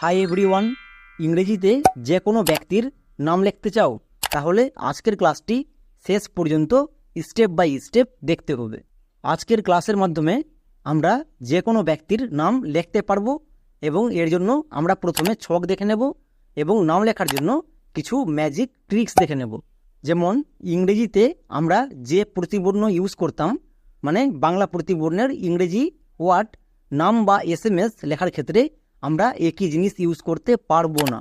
Hi everyone ইংরেজিতে যে কোনো ব্যক্তির নাম লিখতে চাও, তাহলে আজকের ক্লাসটি শেষ পর্যন্ত স্টেপ বাই স্টেপ দেখতে হবে। আজকের ক্লাসের মাধ্যমে আমরা যে কোনো ব্যক্তির নাম লিখতে পারব এবং এর জন্য আমরা প্রথমে ছক দেখে নেব এবং নাম লেখার জন্য কিছু ম্যাজিক ট্রিক্স দেখে নেব। যেমন ইংরেজিতে আমরা যে প্রতিবর্ণ ইউজ করতাম মানে বাংলা প্রতিবর্ণের ইংরেজি ওয়ার্ড নাম বা এস লেখার ক্ষেত্রে আমরা একই জিনিস ইউজ করতে পারব না।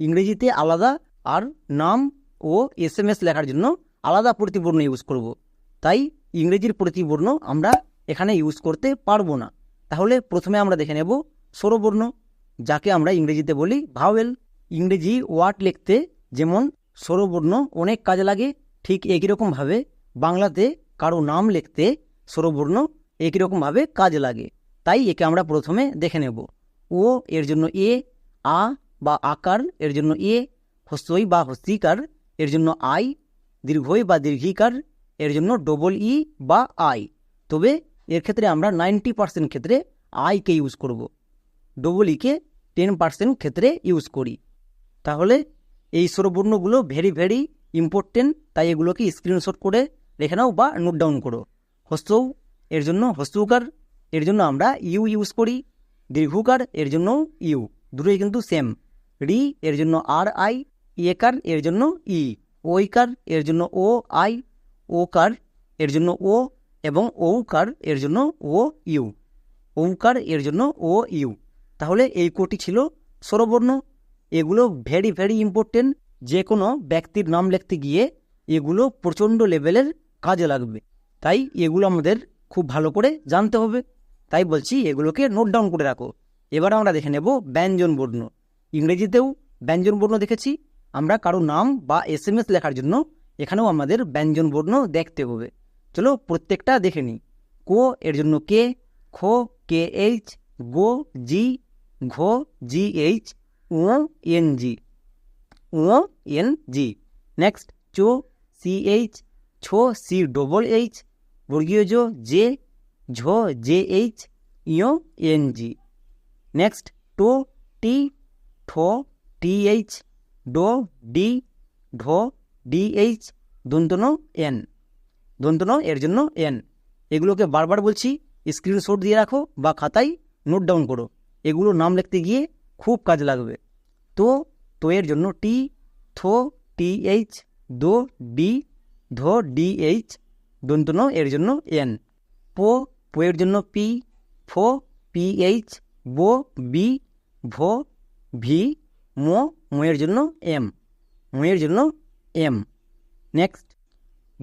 ইংরেজিতে আলাদা আর নাম ও এস এম এস লেখার জন্য আলাদা প্রতিবর্ণ ইউজ করব। তাই ইংরেজির প্রতিবর্ণ আমরা এখানে ইউজ করতে পারব না। তাহলে প্রথমে আমরা দেখে নেব স্বরবর্ণ, যাকে আমরা ইংরেজিতে বলি ভাওয়েল ইংরেজি ওয়ার্ড লিখতে যেমন স্বরবর্ণ অনেক কাজে লাগে, ঠিক একই রকমভাবে বাংলাতে কারও নাম লিখতে স্বরবর্ণ একই রকমভাবে কাজে লাগে। তাই একে আমরা প্রথমে দেখে নেব। ও এর জন্য এ, আ বা আকার এর জন্য এ হস্যই বা হস্তিকার এর জন্য আই, দীর্ঘই বা দীর্ঘিকার এর জন্য ডবল ই বা আই তবে এর ক্ষেত্রে আমরা নাইনটি পার্সেন্ট ক্ষেত্রে আইকে ইউজ করব। ডবল ইকে টেন পার্সেন্ট ক্ষেত্রে ইউজ করি। তাহলে এই স্বরবর্ণগুলো ভেরি ভেরি ইম্পর্টেন্ট তাই এগুলোকে স্ক্রিনশট করে রেখে নাও বা নোট ডাউন করো। হস্তৌ এর জন্য হস্তৌকার এর জন্য আমরা ইউ ইউজ করি। দীর্ঘকার এর জন্য ইউ। দুটোই কিন্তু সেম রি এর জন্য আর আই একার এর জন্য ই। ওইকার এর জন্য ও আই ও কার এর জন্য ও এবং ঔকার এর জন্য ও ইউ। ঔকার এর জন্য ও ইউ। তাহলে এই কোটি ছিল স্বরবর্ণ। এগুলো ভেরি ভেরি ইম্পর্টেন্ট যে কোনো ব্যক্তির নাম লিখতে গিয়ে এগুলো প্রচণ্ড লেভেলের কাজে লাগবে। তাই এগুলো আমাদের খুব ভালো করে জানতে হবে। তাই বলছি এগুলোকে নোট ডাউন করে রাখো। এবার আমরা দেখে নেব ব্যঞ্জন বর্ণ। ইংরেজিতেও ব্যঞ্জন বর্ণ দেখেছি। আমরা কারও নাম বা এস এম এস লেখার জন্য এখানেও আমাদের ব্যঞ্জন বর্ণ দেখতে হবে। চলো প্রত্যেকটা দেখে নিই। কো, এর জন্য কে, খো, কে, এইচ, গো, G, ঘো, G, H O N, G. O N, G. Next চো, সি, এইচ, ছো, সি ডবল এইচ বর্গীয় জো, জে ঝো, জে, এইচ ইও এন, জি। নেক্সট টো, টি, ঠো, টি, এইচ, ডো, ডি, ঢো, ডি, এইচ, দন্তন, এন। দন্তন, এর জন্য এন। এগুলোকে বারবার বলছি স্ক্রিনশট দিয়ে রাখো বা খাতায় নোট ডাউন করো। এগুলো নাম লিখতে গিয়ে খুব কাজ লাগবে। তো তো এর জন্য টি, থো, টি, এইচ, দো, ডি, ধো, ডি, এইচ, দন্তন, এর জন্য এন। পো পো এর জন্য পি ফো পি এইচ বো বি ভো ভি মো মোয়ের জন্য এম মোয়ের জন্য এম নেক্সট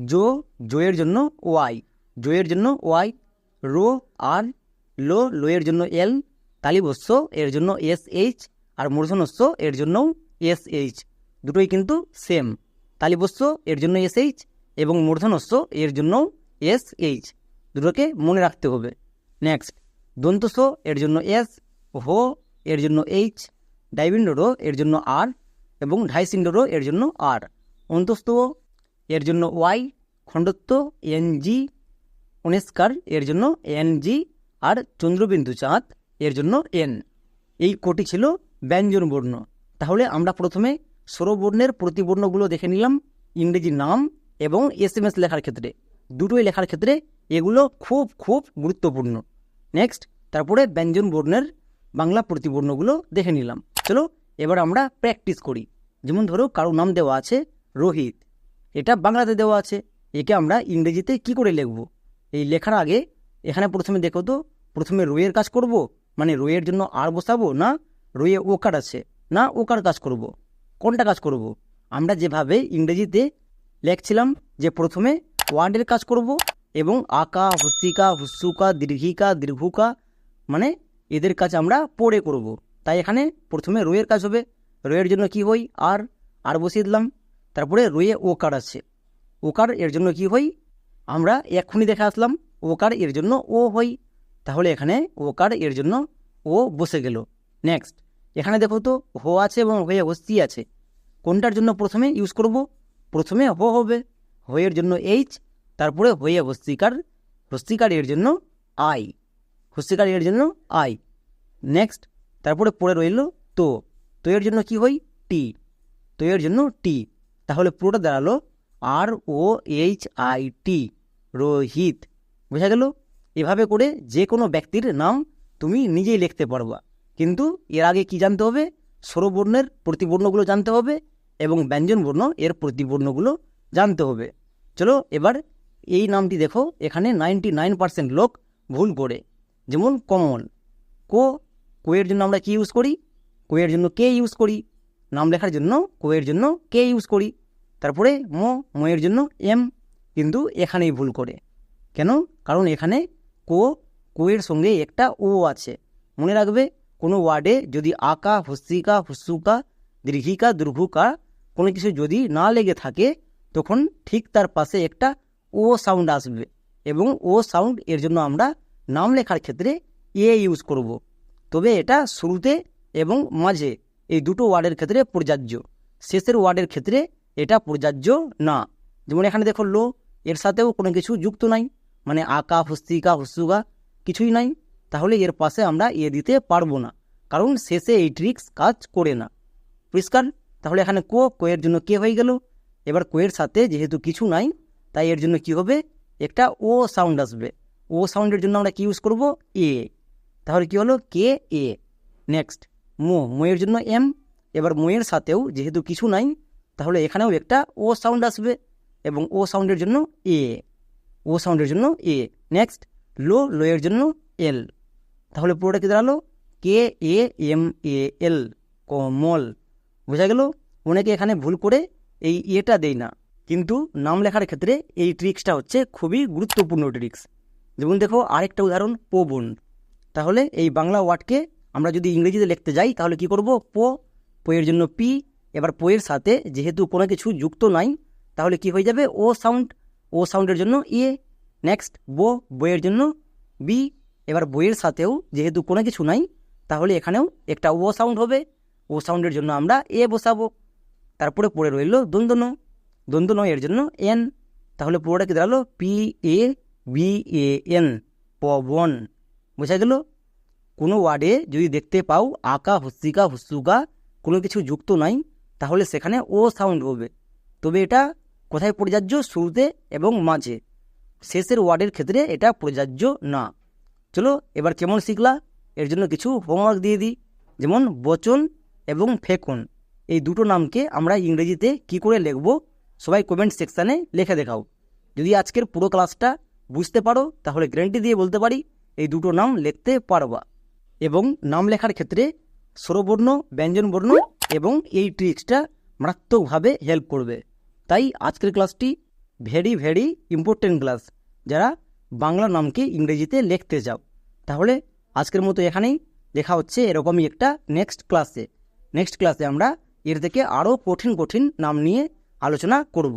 জো, জোয়ের জন্য ওয়াই জোয়ের জন্য ওয়াই রো, আর, লো, লোয়ের জন্য এল তালিবস্য এর জন্য এস এইচ আর মূর্ধনস্য এর জন্যও এস এইচ দুটোই কিন্তু সেম তালিবস্য এর জন্য এস এইচ এবং মূর্ধনস্য এর জন্যও এস এইচ দুটোকে মনে রাখতে হবে। নেক্সট দন্তস এর জন্য এস হো এর জন্য এইচ ডাইবিন্ডোরো এর জন্য আর এবং ঢাইসিন্ডোরো এর জন্য আর অন্তস্থ এর জন্য ওয়াই খণ্ডত্ব এন জি অনেস্কার এর জন্য এন জি আর চন্দ্রবিন্দু চাঁদ এর জন্য এন এই কোটি ছিল ব্যঞ্জন বর্ণ। তাহলে আমরা প্রথমে স্বরবর্ণের প্রতিবর্ণগুলো দেখে নিলাম, ইংরেজি নাম এবং এস লেখার ক্ষেত্রে। দুটোই লেখার ক্ষেত্রে এগুলো খুব খুব গুরুত্বপূর্ণ। নেক্সট তারপরে ব্যঞ্জন বর্ণের বাংলা প্রতিবর্ণগুলো দেখে নিলাম। চলো, এবার আমরা প্র্যাকটিস করি। যেমন ধরো, কারও নাম দেওয়া আছে রোহিত। এটা বাংলাতে দেওয়া আছে। একে আমরা ইংরেজিতে কি করে লিখব? এই লেখার আগে এখানে প্রথমে দেখো তো, প্রথমে রোয়ের কাজ করব? মানে রোয়ের জন্য আর বসাবো না রোয়ে ওকার আছে? না, ওকার কাজ করব। কোনটা কাজ করব। আমরা যেভাবে ইংরেজিতে লেখছিলাম যে প্রথমে ওয়ার্ডের কাজ করব এবং আকা, হস্তিকা হুস্সুকা দীর্ঘিকা, দীর্ঘুকা মানে এদের কাজ আমরা পড়ে করব। তাই এখানে প্রথমে রোয়ের কাজ হবে। রোয়ের জন্য কি হই? আর আর বসিয়ে দিলাম। তারপরে রোয়ে ওকার আছে। ওকার এর জন্য কি হই? আমরা এক্ষুনি দেখে আসলাম, ওকার এর জন্য ও হই। তাহলে এখানে ওকার এর জন্য ও বসে গেল। নেক্সট, এখানে দেখো তো হো আছে এবং হয়ে হস্তি আছে। কোনটার জন্য প্রথমে ইউজ করব? প্রথমে হো হবে। হয়ের জন্য এইচ তারপরে হয়ে হস্তিকার হস্তিকার এর জন্য আই হস্তিকার এর জন্য আই। নেক্সট তারপরে পড়ে রইল তো। তো এর জন্য কি হই টি তো এর জন্য টি তাহলে পুরোটা দাঁড়াল R O H I T Rohit. বোঝা গেল? এভাবে করে যে কোনো ব্যক্তির নাম তুমি নিজেই লিখতে পারবা। কিন্তু এর আগে কি জানতে হবে? স্বরবর্ণের প্রতিবর্ণগুলো জানতে হবে এবং ব্যঞ্জনবর্ণ এর প্রতিবর্ণগুলো জানতে হবে। চলো এবার এই নামটি দেখো, এখানে নাইনটি নাইন পার্সেন্ট লোক ভুল করে। যেমন কমন কো, কোয়ের জন্য আমরা কি ইউজ করি? কোয়ের জন্য কে ইউজ করি? নাম লেখার জন্য কোয়ের জন্য কে ইউজ করি? তারপরে মো, মোয়ের জন্য এম। কিন্তু এখানেই ভুল করে। কেন? কারণ এখানে কো, কোয়ের সঙ্গে একটা ও আছে। মনে রাখবে, কোনো ওয়ার্ডে যদি আকা হস্তিকা হুসুকা দীর্ঘিকা, দুর্ঘুকা কোনো কিছু যদি না লেগে থাকে, তখন ঠিক তার পাশে একটা ও সাউন্ড আসবে এবং ও সাউন্ড এর জন্য আমরা নাম লেখার ক্ষেত্রে এ ইউজ করব। তবে এটা শুরুতে এবং মাঝে এই দুটো ওয়ার্ডের ক্ষেত্রে প্রযোজ্য। শেষের ওয়ার্ডের ক্ষেত্রে এটা প্রযোজ্য না। যেমন এখানে দেখো লো, এর সাথেও কোনো কিছু যুক্ত নাই। মানে আকা হস্তিকা হস্যুকা কিছুই নাই। তাহলে এর পাশে আমরা এ দিতে পারব না। কারণ শেষে এই ট্রিক্স কাজ করে না। পরিষ্কার? তাহলে এখানে কো কোয়ের জন্য কে হয়ে গেল। এবার কোয়ের সাথে যেহেতু কিছু নাই তাই এর জন্য কি হবে? একটা ও সাউন্ড আসবে। ও সাউন্ডের জন্য আমরা কি ইউজ করব? এ তাহলে কি হলো? কে এ নেক্সট মো। মোয়ের জন্য এম এবার মোয়ের সাথেও যেহেতু কিছু নাই, তাহলে এখানেও একটা ও সাউন্ড আসবে এবং ও সাউন্ডের জন্য এ ও সাউন্ডের জন্য এ নেক্সট লো। লোয়ের জন্য এল তাহলে পুরোটা কি দাঁড়াল? K A M A L Kamal. বোঝা গেল? অনেকে এখানে ভুল করে এই এটা দেয় না। কিন্তু নাম লেখার ক্ষেত্রে এই ট্রিক্সটা হচ্ছে খুবই গুরুত্বপূর্ণ ট্রিক্স যেমন দেখো, আরেকটা উদাহরণ পবন তাহলে এই বাংলা ওয়ার্ডকে আমরা যদি ইংরেজিতে লিখতে যাই, তাহলে কি করব? পো, পোয়ের জন্য পি, এবার পোয়ের সাথে যেহেতু কোনো কিছু যুক্ত নাই, তাহলে কি হয়ে যাবে? ও সাউন্ড, ও সাউন্ডের জন্য এ, নেক্সট বো, বইয়ের জন্য বি, এবার বইয়ের সাথেও যেহেতু কোনো কিছু নাই, তাহলে এখানেও একটা ও সাউন্ড হবে। ও সাউন্ডের জন্য আমরা এ বসাবো। তারপরে পড়ে রইল দ্বন্দ্বন নয়, এর জন্য এন। তাহলে পুরোটা কি দাঁড়াল? P A B A N Pawan বোঝা গেল? কোনো ওয়ার্ডে যদি দেখতে পাও, আকা, হস্তিকা হুসুকা কোনো কিছু যুক্ত নাই তাহলে সেখানে ও সাউন্ড হবে। তবে এটা কোথায় প্রযোজ্য? শুরুতে এবং মাঝে। শেষের ওয়ার্ডের ক্ষেত্রে এটা প্রযোজ্য না। চলো এবার কেমন শিখলা? এর জন্য কিছু হোমওয়ার্ক দিয়ে দিই। যেমন বচন এবং ফেকন। এই দুটো নামকে আমরা ইংরেজিতে কি করে লিখব? সবাই কমেন্ট সেকশানে লেখে দেখাও। যদি আজকের পুরো ক্লাসটা বুঝতে পারো, তাহলে গ্যারেন্টি দিয়ে বলতে পারি, এই দুটো নাম লিখতে পারবা। এবং নাম লেখার ক্ষেত্রে স্বরবর্ণ, ব্যঞ্জনবর্ণ এবং এই ট্রিক্সটা মারাত্মকভাবে হেল্প করবে। তাই আজকের ক্লাসটি ভেরি ভেরি ইম্পর্টেন্ট ক্লাস যারা বাংলা নামকে ইংরেজিতে লিখতে যাও তাহলে আজকের মতো এখানেই। দেখা হচ্ছে এরকমই একটা নেক্সট ক্লাসে নেক্সট ক্লাসে আমরা এর থেকে আরও কঠিন কঠিন নাম নিয়ে আলোচনা করব।